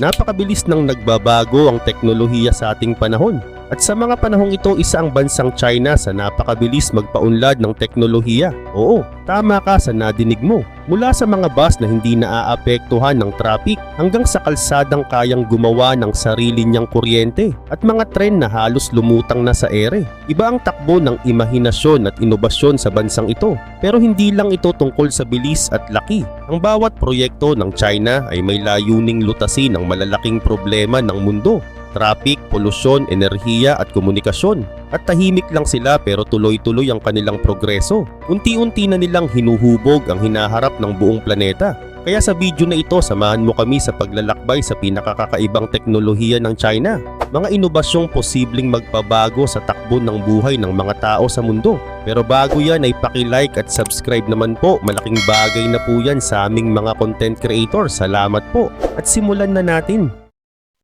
Napakabilis ng nagbabago ang teknolohiya sa ating panahon. At sa mga panahong ito, isa ang bansang China sa napakabilis magpaunlad ng teknolohiya. Oo, tama ka sa nadinig mo. Mula sa mga bus na hindi naaapektuhan ng traffic hanggang sa kalsadang kayang gumawa ng sarili niyang kuryente at mga tren na halos lumutang na sa ere. Iba ang takbo ng imahinasyon at inobasyon sa bansang ito. Pero hindi lang ito tungkol sa bilis at laki. Ang bawat proyekto ng China ay may layuning lutasin ang malalaking problema ng mundo traffic, polusyon, enerhiya at komunikasyon. At tahimik lang sila pero tuloy-tuloy ang kanilang progreso. Unti-unti na nilang hinuhubog ang hinaharap ng buong planeta. Kaya sa video na ito, samahan mo kami sa paglalakbay sa pinakakakaibang teknolohiya ng China. Mga inobasyong posibleng magpabago sa takbo ng buhay ng mga tao sa mundo. Pero bago yan ay paki-like at subscribe naman po. Malaking bagay na po yan sa aming mga content creator. Salamat po. At simulan na natin.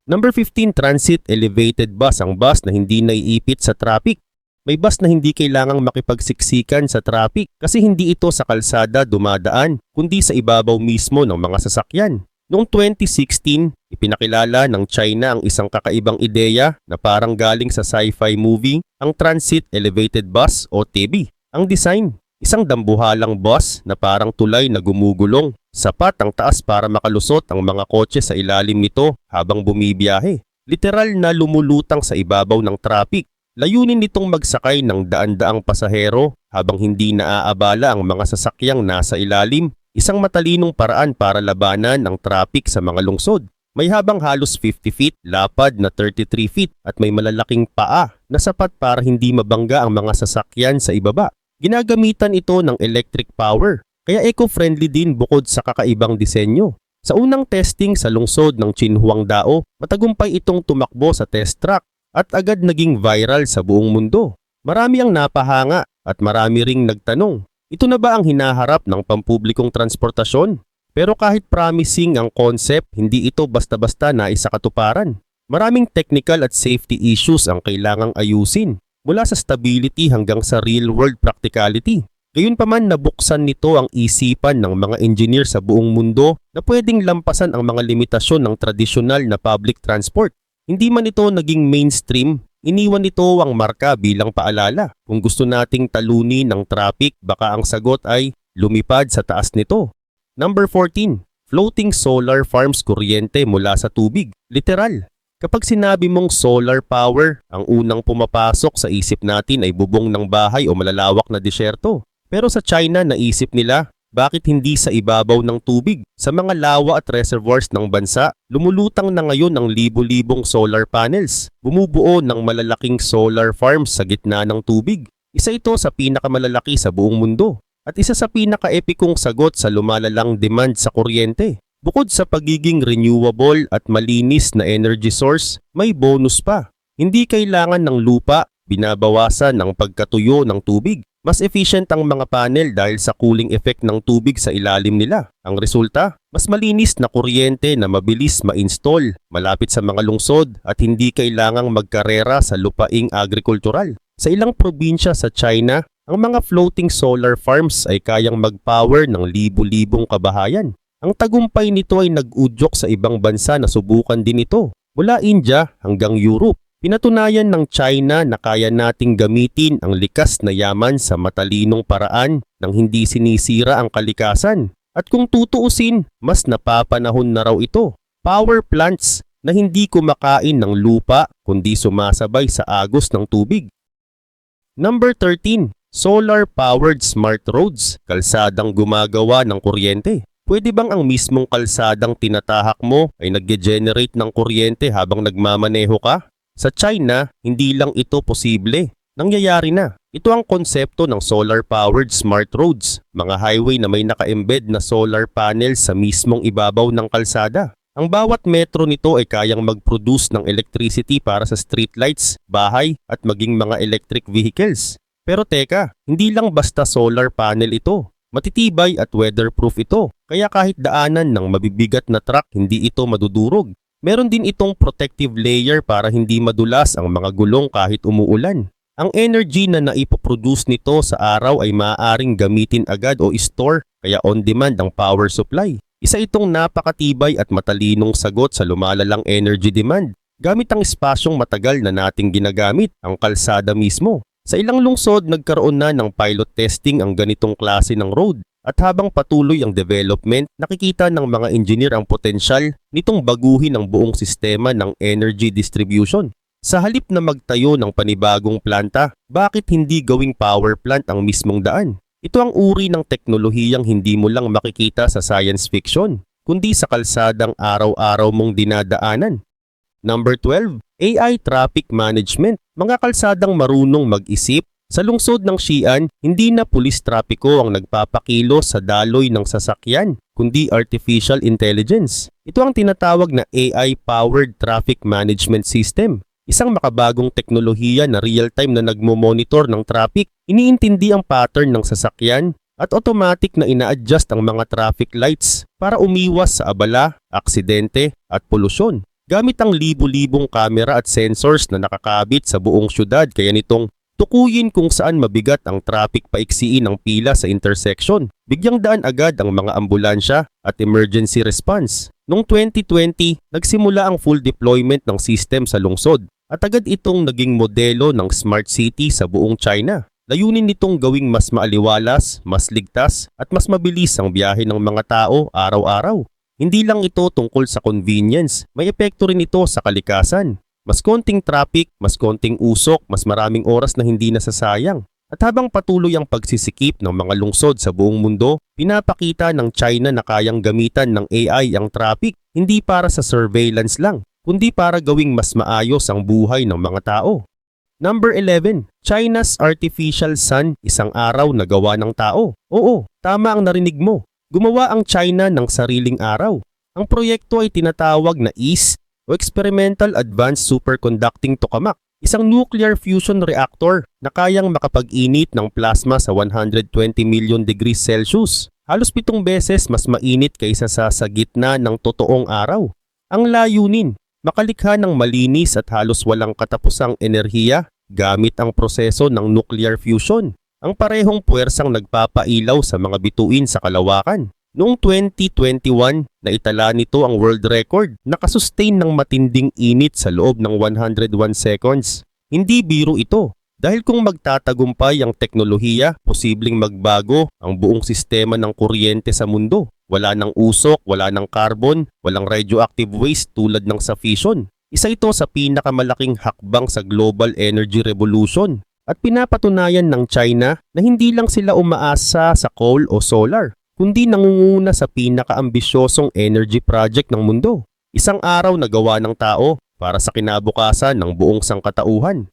Number 15, Transit Elevated Bus, ang bus na hindi naiipit sa traffic. May bus na hindi kailangang makipagsiksikan sa traffic kasi hindi ito sa kalsada dumadaan, kundi sa ibabaw mismo ng mga sasakyan. Noong 2016, ipinakilala ng China ang isang kakaibang ideya na parang galing sa sci-fi movie, ang Transit Elevated Bus o TB. Ang design, isang dambuhalang bus na parang tulay na gumugulong Sapat ang taas para makalusot ang mga kotse sa ilalim nito habang bumibiyahe. Literal na lumulutang sa ibabaw ng traffic. Layunin nitong magsakay ng daan-daang pasahero habang hindi naaabala ang mga sasakyang nasa ilalim. Isang matalinong paraan para labanan ang traffic sa mga lungsod. May habang halos 50 feet, lapad na 33 feet at may malalaking paa na sapat para hindi mabangga ang mga sasakyan sa ibaba. Ginagamitan ito ng electric power kaya eco-friendly din bukod sa kakaibang disenyo. Sa unang testing sa lungsod ng Chinhuangdao, matagumpay itong tumakbo sa test track at agad naging viral sa buong mundo. Marami ang napahanga at marami ring nagtanong, ito na ba ang hinaharap ng pampublikong transportasyon? Pero kahit promising ang concept, hindi ito basta-basta na isa katuparan. Maraming technical at safety issues ang kailangang ayusin, mula sa stability hanggang sa real-world practicality. Gayunpaman nabuksan nito ang isipan ng mga engineer sa buong mundo na pwedeng lampasan ang mga limitasyon ng tradisyonal na public transport. Hindi man ito naging mainstream, iniwan nito ang marka bilang paalala. Kung gusto nating talunin ng traffic, baka ang sagot ay lumipad sa taas nito. Number 14. Floating solar farms kuryente mula sa tubig. Literal. Kapag sinabi mong solar power, ang unang pumapasok sa isip natin ay bubong ng bahay o malalawak na disyerto. Pero sa China naisip nila, bakit hindi sa ibabaw ng tubig? Sa mga lawa at reservoirs ng bansa, lumulutang na ngayon ang libo-libong solar panels. Bumubuo ng malalaking solar farms sa gitna ng tubig. Isa ito sa pinakamalalaki sa buong mundo at isa sa pinaka-epikong sagot sa lumalalang demand sa kuryente. Bukod sa pagiging renewable at malinis na energy source, may bonus pa. Hindi kailangan ng lupa, binabawasan ng pagkatuyo ng tubig mas efficient ang mga panel dahil sa cooling effect ng tubig sa ilalim nila. Ang resulta, mas malinis na kuryente na mabilis ma-install, malapit sa mga lungsod at hindi kailangang magkarera sa lupaing agrikultural. Sa ilang probinsya sa China, ang mga floating solar farms ay kayang mag-power ng libu-libong kabahayan. Ang tagumpay nito ay nag-udyok sa ibang bansa na subukan din ito, mula India hanggang Europe. Pinatunayan ng China na kaya nating gamitin ang likas na yaman sa matalinong paraan nang hindi sinisira ang kalikasan. At kung tutuusin, mas napapanahon na raw ito. Power plants na hindi kumakain ng lupa kundi sumasabay sa agos ng tubig. Number 13. Solar-powered smart roads, kalsadang gumagawa ng kuryente. Pwede bang ang mismong kalsadang tinatahak mo ay nag-generate ng kuryente habang nagmamaneho ka? Sa China, hindi lang ito posible. Nangyayari na. Ito ang konsepto ng solar-powered smart roads, mga highway na may naka-embed na solar panels sa mismong ibabaw ng kalsada. Ang bawat metro nito ay kayang mag-produce ng electricity para sa streetlights, bahay at maging mga electric vehicles. Pero teka, hindi lang basta solar panel ito. Matitibay at weatherproof ito, kaya kahit daanan ng mabibigat na truck hindi ito madudurog. Meron din itong protective layer para hindi madulas ang mga gulong kahit umuulan. Ang energy na naipoproduce nito sa araw ay maaaring gamitin agad o store kaya on demand ang power supply. Isa itong napakatibay at matalinong sagot sa lumalalang energy demand gamit ang espasyong matagal na nating ginagamit, ang kalsada mismo. Sa ilang lungsod, nagkaroon na ng pilot testing ang ganitong klase ng road at habang patuloy ang development, nakikita ng mga engineer ang potensyal nitong baguhin ang buong sistema ng energy distribution. Sa halip na magtayo ng panibagong planta, bakit hindi gawing power plant ang mismong daan? Ito ang uri ng teknolohiyang hindi mo lang makikita sa science fiction, kundi sa kalsadang araw-araw mong dinadaanan. Number 12, AI Traffic Management. Mga kalsadang marunong mag-isip, sa lungsod ng Xi'an, hindi na pulis trapiko ang nagpapakilo sa daloy ng sasakyan, kundi artificial intelligence. Ito ang tinatawag na AI-powered traffic management system. Isang makabagong teknolohiya na real-time na nagmo-monitor ng traffic, iniintindi ang pattern ng sasakyan at automatic na ina-adjust ang mga traffic lights para umiwas sa abala, aksidente at polusyon. Gamit ang libu-libong kamera at sensors na nakakabit sa buong syudad kaya nitong tukuyin kung saan mabigat ang traffic paiksiin ang pila sa intersection. Bigyang daan agad ang mga ambulansya at emergency response. Noong 2020, nagsimula ang full deployment ng system sa lungsod at agad itong naging modelo ng smart city sa buong China. Layunin nitong gawing mas maaliwalas, mas ligtas at mas mabilis ang biyahe ng mga tao araw-araw. Hindi lang ito tungkol sa convenience, may epekto rin ito sa kalikasan. Mas konting traffic, mas konting usok, mas maraming oras na hindi nasasayang. At habang patuloy ang pagsisikip ng mga lungsod sa buong mundo, pinapakita ng China na kayang gamitan ng AI ang traffic hindi para sa surveillance lang, kundi para gawing mas maayos ang buhay ng mga tao. Number 11, China's Artificial Sun, isang araw na gawa ng tao. Oo, tama ang narinig mo. Gumawa ang China ng sariling araw. Ang proyekto ay tinatawag na EAST o Experimental Advanced Superconducting Tokamak, isang nuclear fusion reactor na kayang makapag-init ng plasma sa 120 million degrees Celsius. Halos pitong beses mas mainit kaysa sa sa gitna ng totoong araw. Ang layunin, makalikha ng malinis at halos walang katapusang enerhiya gamit ang proseso ng nuclear fusion ang parehong puwersang nagpapailaw sa mga bituin sa kalawakan. Noong 2021, naitala nito ang world record, nakasustain ng matinding init sa loob ng 101 seconds. Hindi biro ito, dahil kung magtatagumpay ang teknolohiya, posibleng magbago ang buong sistema ng kuryente sa mundo. Wala ng usok, wala ng carbon, walang radioactive waste tulad ng sa fission. Isa ito sa pinakamalaking hakbang sa global energy revolution at pinapatunayan ng China na hindi lang sila umaasa sa coal o solar, kundi nangunguna sa pinakaambisyosong energy project ng mundo. Isang araw na gawa ng tao para sa kinabukasan ng buong sangkatauhan.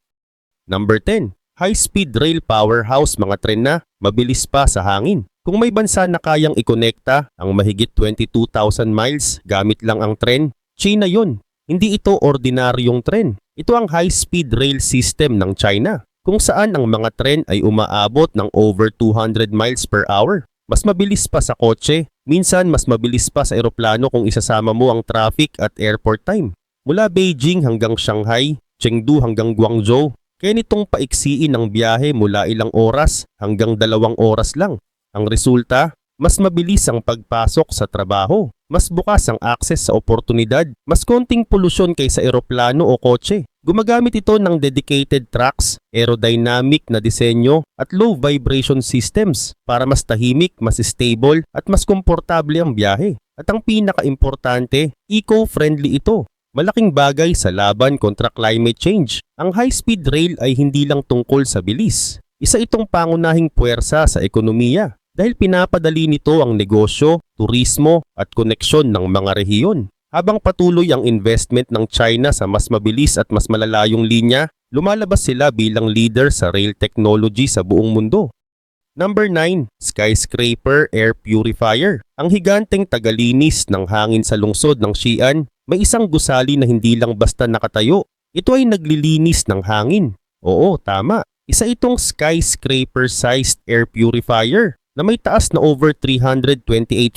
Number 10. High-speed rail powerhouse mga tren na mabilis pa sa hangin. Kung may bansa na kayang ikonekta ang mahigit 22,000 miles gamit lang ang tren, China yon. Hindi ito ordinaryong tren. Ito ang high-speed rail system ng China kung saan ang mga tren ay umaabot ng over 200 miles per hour. Mas mabilis pa sa kotse, minsan mas mabilis pa sa eroplano kung isasama mo ang traffic at airport time. Mula Beijing hanggang Shanghai, Chengdu hanggang Guangzhou, kaya nitong paiksiin ang biyahe mula ilang oras hanggang dalawang oras lang. Ang resulta, mas mabilis ang pagpasok sa trabaho, mas bukas ang access sa oportunidad, mas konting polusyon kaysa eroplano o kotse. Gumagamit ito ng dedicated tracks, aerodynamic na disenyo at low vibration systems para mas tahimik, mas stable at mas komportable ang biyahe. At ang pinaka-importante, eco-friendly ito. Malaking bagay sa laban kontra climate change. Ang high-speed rail ay hindi lang tungkol sa bilis. Isa itong pangunahing puwersa sa ekonomiya dahil pinapadali nito ang negosyo, turismo at koneksyon ng mga rehiyon. Habang patuloy ang investment ng China sa mas mabilis at mas malalayong linya, lumalabas sila bilang leader sa rail technology sa buong mundo. Number 9, Skyscraper Air Purifier. Ang higanteng tagalinis ng hangin sa lungsod ng Xi'an, may isang gusali na hindi lang basta nakatayo. Ito ay naglilinis ng hangin. Oo, tama. Isa itong skyscraper-sized air purifier na may taas na over 328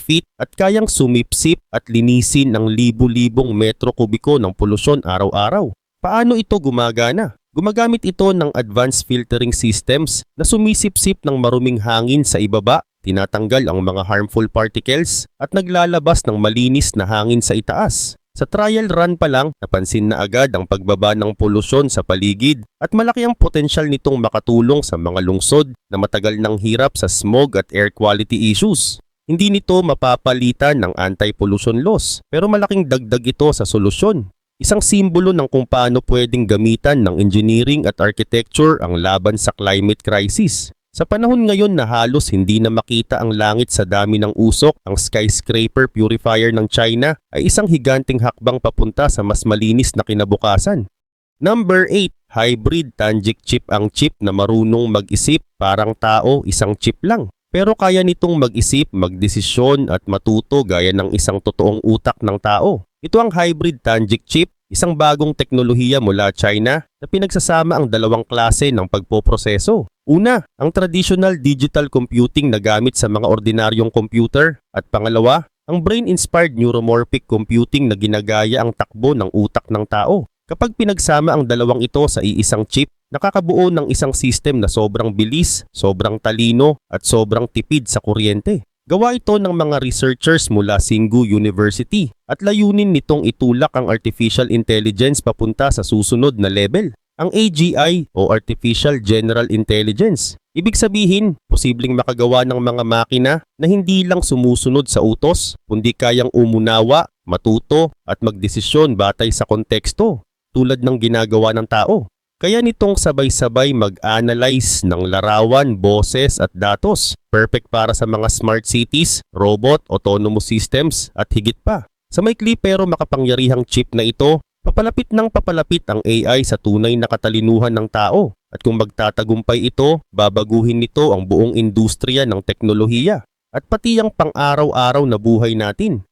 feet at kayang sumipsip at linisin ng libu-libong metro kubiko ng polusyon araw-araw. Paano ito gumagana? Gumagamit ito ng advanced filtering systems na sumisipsip ng maruming hangin sa ibaba, tinatanggal ang mga harmful particles at naglalabas ng malinis na hangin sa itaas. Sa trial run pa lang, napansin na agad ang pagbaba ng polusyon sa paligid at malaki ang potensyal nitong makatulong sa mga lungsod na matagal ng hirap sa smog at air quality issues. Hindi nito mapapalitan ng anti-pollution laws pero malaking dagdag ito sa solusyon. Isang simbolo ng kung paano pwedeng gamitan ng engineering at architecture ang laban sa climate crisis. Sa panahon ngayon na halos hindi na makita ang langit sa dami ng usok, ang skyscraper purifier ng China ay isang higanting hakbang papunta sa mas malinis na kinabukasan. Number 8, hybrid Tanjic chip ang chip na marunong mag-isip parang tao isang chip lang. Pero kaya nitong mag-isip, magdesisyon at matuto gaya ng isang totoong utak ng tao. Ito ang hybrid Tanjic chip, isang bagong teknolohiya mula China na pinagsasama ang dalawang klase ng pagpoproseso. Una, ang traditional digital computing na gamit sa mga ordinaryong computer at pangalawa, ang brain-inspired neuromorphic computing na ginagaya ang takbo ng utak ng tao. Kapag pinagsama ang dalawang ito sa iisang chip, nakakabuo ng isang system na sobrang bilis, sobrang talino at sobrang tipid sa kuryente. Gawa ito ng mga researchers mula Singgu University at layunin nitong itulak ang artificial intelligence papunta sa susunod na level ang AGI o Artificial General Intelligence. Ibig sabihin, posibleng makagawa ng mga makina na hindi lang sumusunod sa utos, kundi kayang umunawa, matuto at magdesisyon batay sa konteksto, tulad ng ginagawa ng tao. Kaya nitong sabay-sabay mag-analyze ng larawan, boses at datos. Perfect para sa mga smart cities, robot, autonomous systems at higit pa. Sa maikli pero makapangyarihang chip na ito, Papalapit ng papalapit ang AI sa tunay na katalinuhan ng tao at kung magtatagumpay ito, babaguhin nito ang buong industriya ng teknolohiya at pati ang pang-araw-araw na buhay natin.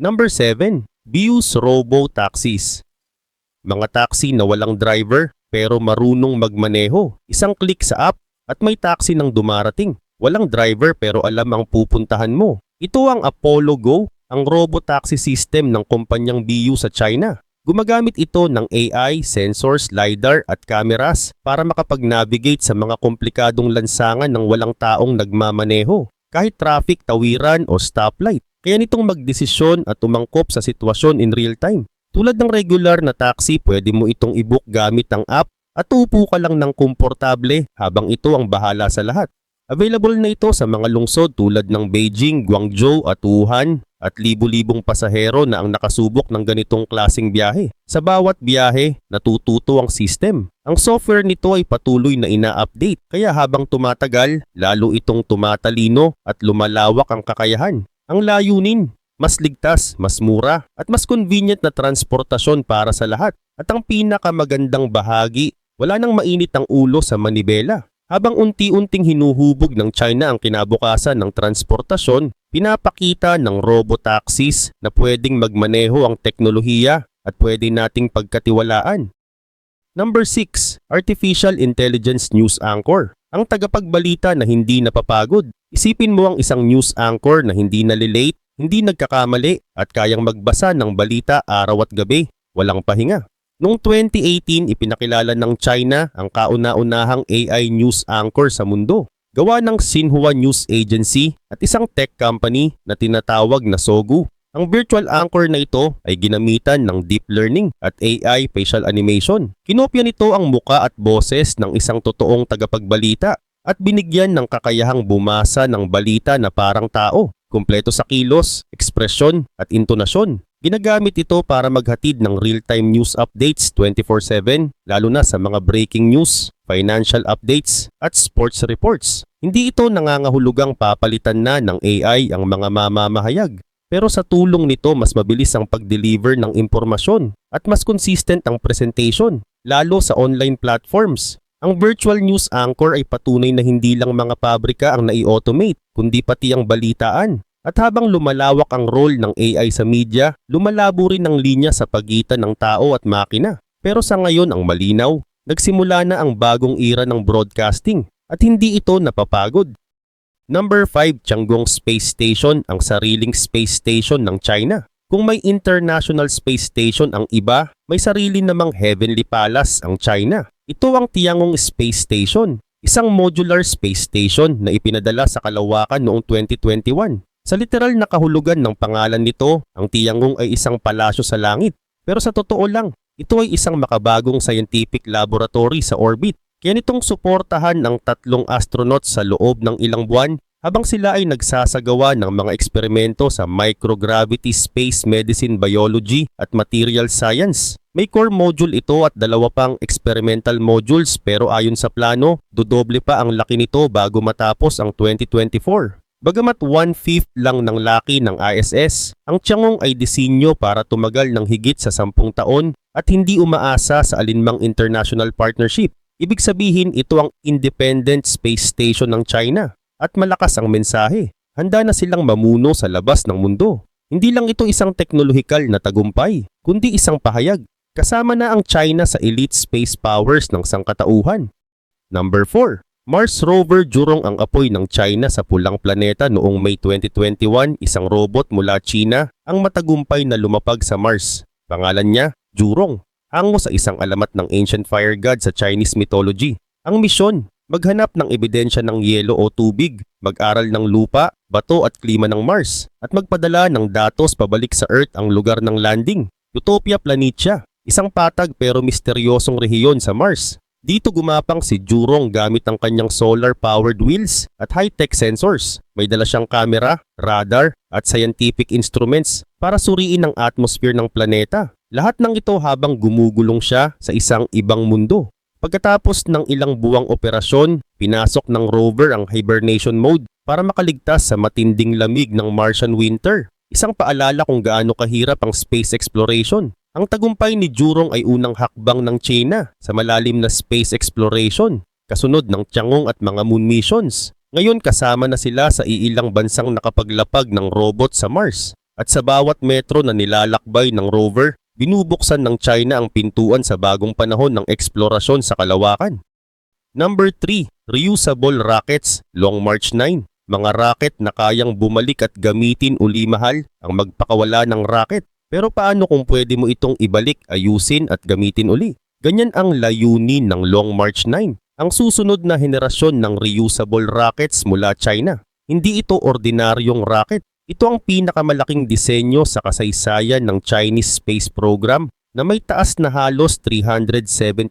Number 7. Bius Robo Taxis Mga taxi na walang driver pero marunong magmaneho. Isang click sa app at may taxi nang dumarating. Walang driver pero alam ang pupuntahan mo. Ito ang Apollo Go, ang robo-taxi system ng kumpanyang BU sa China. Gumagamit ito ng AI, sensors, LiDAR at cameras para makapag-navigate sa mga komplikadong lansangan ng walang taong nagmamaneho, kahit traffic, tawiran o stoplight. Kaya nitong magdesisyon at umangkop sa sitwasyon in real time. Tulad ng regular na taxi, pwede mo itong i-book gamit ang app at upo ka lang ng komportable habang ito ang bahala sa lahat. Available na ito sa mga lungsod tulad ng Beijing, Guangzhou at Wuhan at libu-libong pasahero na ang nakasubok ng ganitong klasing biyahe. Sa bawat biyahe, natututo ang system. Ang software nito ay patuloy na ina-update kaya habang tumatagal, lalo itong tumatalino at lumalawak ang kakayahan. Ang layunin, mas ligtas, mas mura at mas convenient na transportasyon para sa lahat. At ang pinakamagandang bahagi, wala nang mainit ang ulo sa manibela. Habang unti-unting hinuhubog ng China ang kinabukasan ng transportasyon, pinapakita ng robotaxis na pwedeng magmaneho ang teknolohiya at pwede nating pagkatiwalaan. Number 6. Artificial Intelligence News Anchor Ang tagapagbalita na hindi napapagod. Isipin mo ang isang news anchor na hindi nalilate, hindi nagkakamali at kayang magbasa ng balita araw at gabi. Walang pahinga. Noong 2018, ipinakilala ng China ang kauna-unahang AI news anchor sa mundo. Gawa ng Xinhua News Agency at isang tech company na tinatawag na Sogu. Ang virtual anchor na ito ay ginamitan ng deep learning at AI facial animation. Kinopya nito ang muka at boses ng isang totoong tagapagbalita at binigyan ng kakayahang bumasa ng balita na parang tao, kumpleto sa kilos, ekspresyon at intonasyon. Ginagamit ito para maghatid ng real-time news updates 24-7 lalo na sa mga breaking news, financial updates at sports reports. Hindi ito nangangahulugang papalitan na ng AI ang mga mamamahayag. Pero sa tulong nito mas mabilis ang pag-deliver ng impormasyon at mas consistent ang presentation, lalo sa online platforms. Ang virtual news anchor ay patunay na hindi lang mga pabrika ang nai-automate, kundi pati ang balitaan. At habang lumalawak ang role ng AI sa media, lumalabo rin ang linya sa pagitan ng tao at makina. Pero sa ngayon ang malinaw, nagsimula na ang bagong era ng broadcasting at hindi ito napapagod. Number 5, Tiangong Space Station ang sariling space station ng China. Kung may International Space Station ang iba, may sarili namang Heavenly Palace ang China. Ito ang Tiangong Space Station isang modular space station na ipinadala sa kalawakan noong 2021. Sa literal na kahulugan ng pangalan nito, ang Tiangong ay isang palasyo sa langit. Pero sa totoo lang, ito ay isang makabagong scientific laboratory sa orbit. Kaya nitong suportahan ng tatlong astronaut sa loob ng ilang buwan habang sila ay nagsasagawa ng mga eksperimento sa microgravity space medicine biology at material science. May core module ito at dalawa pang experimental modules pero ayon sa plano, dodoble pa ang laki nito bago matapos ang 2024. Bagamat one-fifth lang ng laki ng ISS, ang Tiangong ay disenyo para tumagal ng higit sa 10 taon at hindi umaasa sa alinmang international partnership. Ibig sabihin ito ang independent space station ng China at malakas ang mensahe. Handa na silang mamuno sa labas ng mundo. Hindi lang ito isang teknolohikal na tagumpay, kundi isang pahayag. Kasama na ang China sa elite space powers ng sangkatauhan. Number 4. Mars rover jurong ang apoy ng China sa pulang planeta noong May 2021, isang robot mula China ang matagumpay na lumapag sa Mars. Pangalan niya, Jurong, hango sa isang alamat ng ancient fire god sa Chinese mythology. Ang misyon, maghanap ng ebidensya ng yelo o tubig, mag-aral ng lupa, bato at klima ng Mars, at magpadala ng datos pabalik sa Earth ang lugar ng landing. Utopia Planitia, isang patag pero misteryosong rehiyon sa Mars. Dito gumapang si Jurong gamit ang kanyang solar-powered wheels at high-tech sensors. May dala siyang kamera, radar at scientific instruments para suriin ang atmosphere ng planeta. Lahat ng ito habang gumugulong siya sa isang ibang mundo. Pagkatapos ng ilang buwang operasyon, pinasok ng rover ang hibernation mode para makaligtas sa matinding lamig ng Martian winter. Isang paalala kung gaano kahirap ang space exploration. Ang tagumpay ni Jurong ay unang hakbang ng China sa malalim na space exploration, kasunod ng Tiangong at mga moon missions. Ngayon kasama na sila sa iilang bansang nakapaglapag ng robot sa Mars. At sa bawat metro na nilalakbay ng rover, binubuksan ng China ang pintuan sa bagong panahon ng eksplorasyon sa kalawakan. Number 3, reusable rockets, Long March 9. Mga rocket na kayang bumalik at gamitin uli mahal ang magpakawala ng rocket. Pero paano kung pwede mo itong ibalik, ayusin at gamitin uli? Ganyan ang layunin ng Long March 9, ang susunod na henerasyon ng reusable rockets mula China. Hindi ito ordinaryong rocket. Ito ang pinakamalaking disenyo sa kasaysayan ng Chinese space program na may taas na halos 377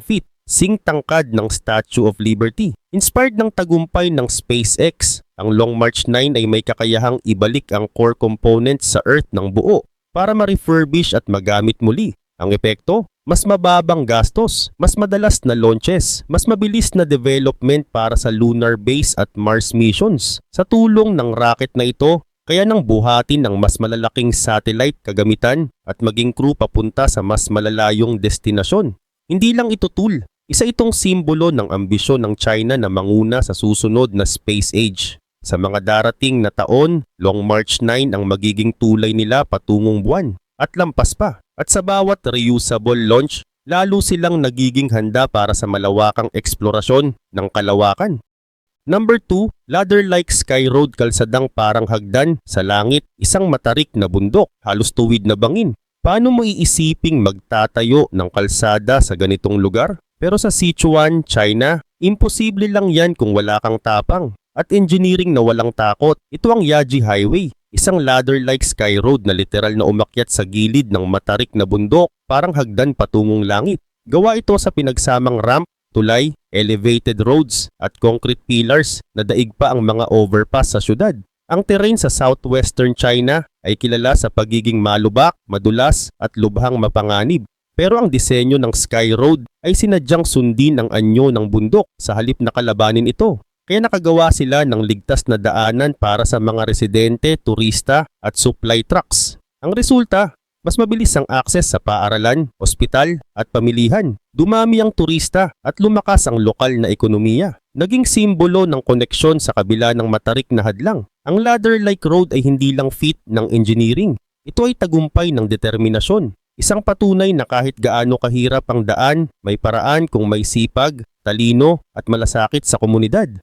feet, sing tangkad ng Statue of Liberty. Inspired ng tagumpay ng SpaceX, ang Long March 9 ay may kakayahang ibalik ang core components sa Earth ng buo para ma-refurbish at magamit muli. Ang epekto, mas mababang gastos, mas madalas na launches, mas mabilis na development para sa lunar base at Mars missions. Sa tulong ng rocket na ito, kaya nang buhatin ng mas malalaking satellite kagamitan at maging crew papunta sa mas malalayong destinasyon. Hindi lang ito tool, isa itong simbolo ng ambisyon ng China na manguna sa susunod na space age. Sa mga darating na taon, Long March 9 ang magiging tulay nila patungong buwan at lampas pa. At sa bawat reusable launch, lalo silang nagiging handa para sa malawakang eksplorasyon ng kalawakan. Number 2, ladder-like sky road kalsadang parang hagdan sa langit, isang matarik na bundok, halos tuwid na bangin. Paano mo iisiping magtatayo ng kalsada sa ganitong lugar? Pero sa Sichuan, China, imposible lang yan kung wala kang tapang. At engineering na walang takot, ito ang Yaji Highway, isang ladder-like sky road na literal na umakyat sa gilid ng matarik na bundok, parang hagdan patungong langit. Gawa ito sa pinagsamang ramp, tulay, elevated roads at concrete pillars na daig pa ang mga overpass sa syudad. Ang terrain sa southwestern China ay kilala sa pagiging malubak, madulas at lubhang mapanganib. Pero ang disenyo ng Sky Road ay sinadyang sundin ang anyo ng bundok sa halip na kalabanin ito. Kaya nakagawa sila ng ligtas na daanan para sa mga residente, turista at supply trucks. Ang resulta, mas mabilis ang akses sa paaralan, ospital at pamilihan. Dumami ang turista at lumakas ang lokal na ekonomiya. Naging simbolo ng koneksyon sa kabila ng matarik na hadlang. Ang ladder-like road ay hindi lang feat ng engineering. Ito ay tagumpay ng determinasyon. Isang patunay na kahit gaano kahirap ang daan, may paraan kung may sipag, talino at malasakit sa komunidad.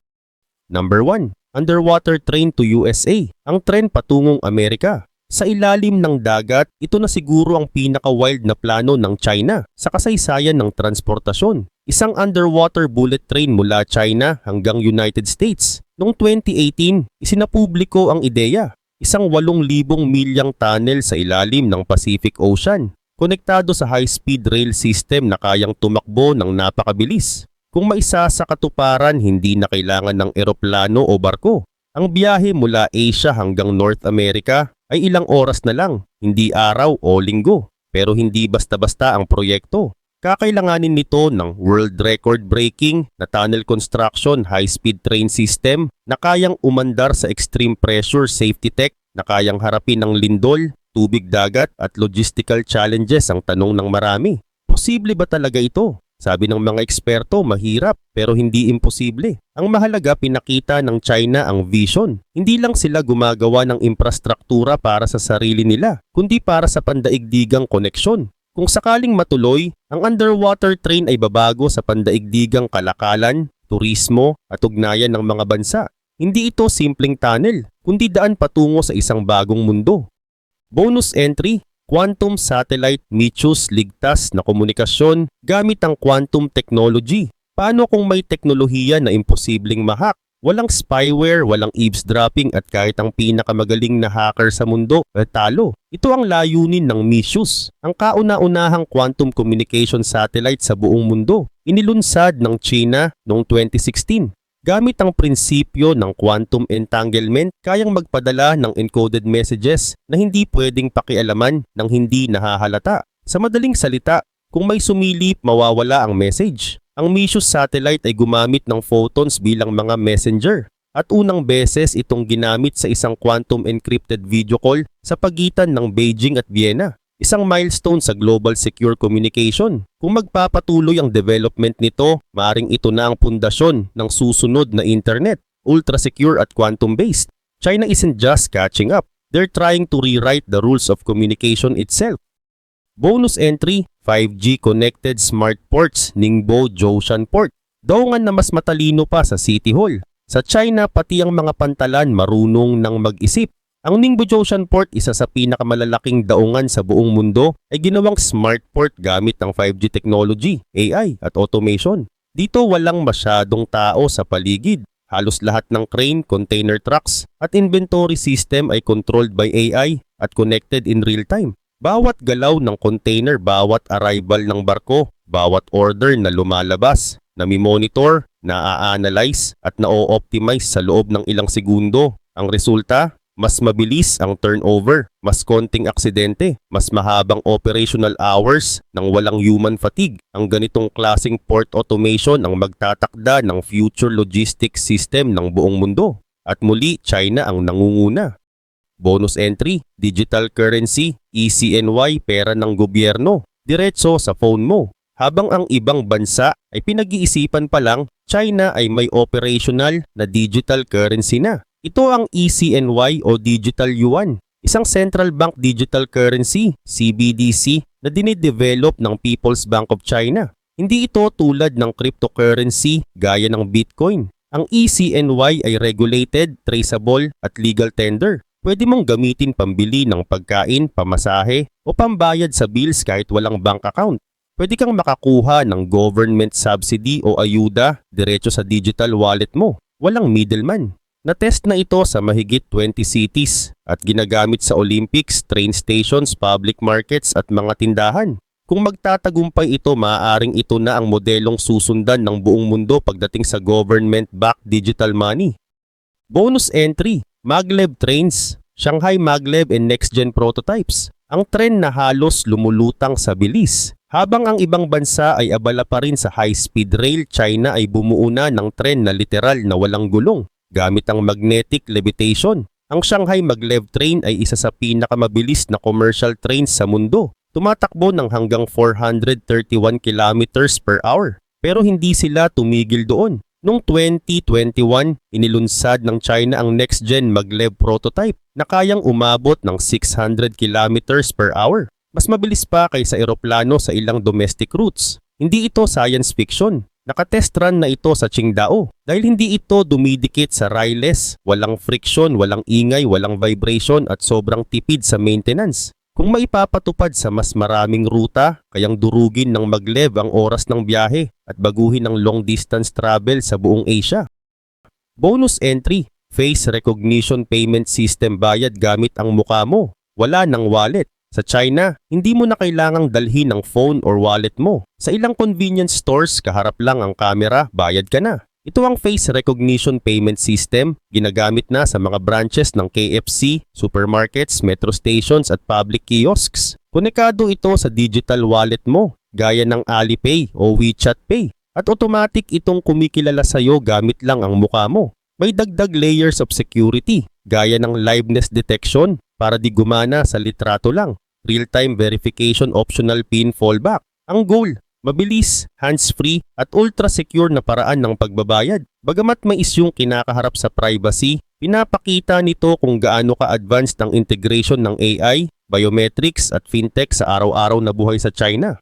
Number 1. Underwater Train to USA, ang tren patungong Amerika. Sa ilalim ng dagat, ito na siguro ang pinaka-wild na plano ng China sa kasaysayan ng transportasyon. isang underwater bullet train mula China hanggang United States. Noong 2018, isinapubliko ang ideya, isang 8,000 milyang tunnel sa ilalim ng Pacific Ocean, konektado sa high-speed rail system na kayang tumakbo ng napakabilis. Kung maisa sa katuparan, hindi na kailangan ng eroplano o barko. Ang biyahe mula Asia hanggang North America ay ilang oras na lang, hindi araw o linggo. Pero hindi basta-basta ang proyekto. Kakailanganin nito ng world record breaking na tunnel construction high-speed train system na kayang umandar sa extreme pressure safety tech na kayang harapin ng lindol, tubig dagat at logistical challenges ang tanong ng marami. Posible ba talaga ito? Sabi ng mga eksperto, mahirap pero hindi imposible. Ang mahalaga pinakita ng China ang vision. Hindi lang sila gumagawa ng infrastruktura para sa sarili nila, kundi para sa pandaigdigang koneksyon. Kung sakaling matuloy, ang underwater train ay babago sa pandaigdigang kalakalan, turismo at ugnayan ng mga bansa. Hindi ito simpleng tunnel, kundi daan patungo sa isang bagong mundo. Bonus entry, Quantum Satellite Michus ligtas na komunikasyon gamit ang quantum technology. Paano kung may teknolohiya na imposibleng mahak? Walang spyware, walang eavesdropping at kahit ang pinakamagaling na hacker sa mundo ay talo. Ito ang layunin ng Michus, ang kauna-unahang quantum communication satellite sa buong mundo. Inilunsad ng China noong 2016. Gamit ang prinsipyo ng quantum entanglement, kayang magpadala ng encoded messages na hindi pwedeng pakialaman ng hindi nahahalata. Sa madaling salita, kung may sumilip, mawawala ang message. Ang Michus satellite ay gumamit ng photons bilang mga messenger at unang beses itong ginamit sa isang quantum encrypted video call sa pagitan ng Beijing at Vienna. Isang milestone sa global secure communication. Kung magpapatuloy ang development nito, maring ito na ang pundasyon ng susunod na internet, ultra-secure at quantum-based. China isn't just catching up, they're trying to rewrite the rules of communication itself. Bonus entry, 5G connected smart ports Ningbo Zhoushan Port. Daungan na mas matalino pa sa City Hall. Sa China, pati ang mga pantalan marunong ng mag-isip. Ang Ningbo Zhoushan Port, isa sa pinakamalalaking daungan sa buong mundo, ay ginawang smart port gamit ng 5G technology, AI at automation. Dito walang masyadong tao sa paligid. Halos lahat ng crane, container trucks at inventory system ay controlled by AI at connected in real time. Bawat galaw ng container, bawat arrival ng barko, bawat order na lumalabas, nami-monitor, na-analyze at na-optimize sa loob ng ilang segundo. Ang resulta, mas mabilis ang turnover, mas konting aksidente, mas mahabang operational hours nang walang human fatigue. Ang ganitong klasing port automation ang magtatakda ng future logistics system ng buong mundo. At muli, China ang nangunguna. Bonus entry, digital currency, ECNY, pera ng gobyerno, diretso sa phone mo. Habang ang ibang bansa ay pinag-iisipan pa lang, China ay may operational na digital currency na. Ito ang ECNY o Digital Yuan, isang central bank digital currency, CBDC, na dinidevelop ng People's Bank of China. Hindi ito tulad ng cryptocurrency gaya ng Bitcoin. Ang ECNY ay regulated, traceable at legal tender. Pwede mong gamitin pambili ng pagkain, pamasahe o pambayad sa bills kahit walang bank account. Pwede kang makakuha ng government subsidy o ayuda diretso sa digital wallet mo. Walang middleman. Na-test na ito sa mahigit 20 cities at ginagamit sa Olympics, train stations, public markets at mga tindahan. Kung magtatagumpay ito, maaaring ito na ang modelong susundan ng buong mundo pagdating sa government-backed digital money. Bonus entry, maglev trains, Shanghai maglev and next-gen prototypes. Ang tren na halos lumulutang sa bilis. Habang ang ibang bansa ay abala pa rin sa high-speed rail, China ay bumuo na ng tren na literal na walang gulong gamit ang magnetic levitation. Ang Shanghai Maglev train ay isa sa pinakamabilis na commercial trains sa mundo. Tumatakbo ng hanggang 431 kilometers per hour. Pero hindi sila tumigil doon. Noong 2021, inilunsad ng China ang next-gen maglev prototype na kayang umabot ng 600 kilometers per hour. Mas mabilis pa kaysa eroplano sa ilang domestic routes. Hindi ito science fiction. Nakatest run na ito sa Qingdao dahil hindi ito dumidikit sa rails, walang friction, walang ingay, walang vibration at sobrang tipid sa maintenance. Kung maipapatupad sa mas maraming ruta, kayang durugin ng maglev ang oras ng biyahe at baguhin ang long distance travel sa buong Asia. Bonus entry, face recognition payment system bayad gamit ang mukha mo. Wala ng wallet. Sa China, hindi mo na kailangang dalhin ang phone or wallet mo. Sa ilang convenience stores, kaharap lang ang camera, bayad ka na. Ito ang face recognition payment system, ginagamit na sa mga branches ng KFC, supermarkets, metro stations at public kiosks. Konekado ito sa digital wallet mo, gaya ng Alipay o WeChat Pay. At automatic itong kumikilala sa iyo gamit lang ang mukha mo. May dagdag layers of security, gaya ng liveness detection para di gumana sa litrato lang. Real-time verification optional PIN fallback. Ang goal, mabilis, hands-free at ultra-secure na paraan ng pagbabayad. Bagamat may isyong kinakaharap sa privacy, pinapakita nito kung gaano ka-advanced ang integration ng AI, biometrics at fintech sa araw-araw na buhay sa China.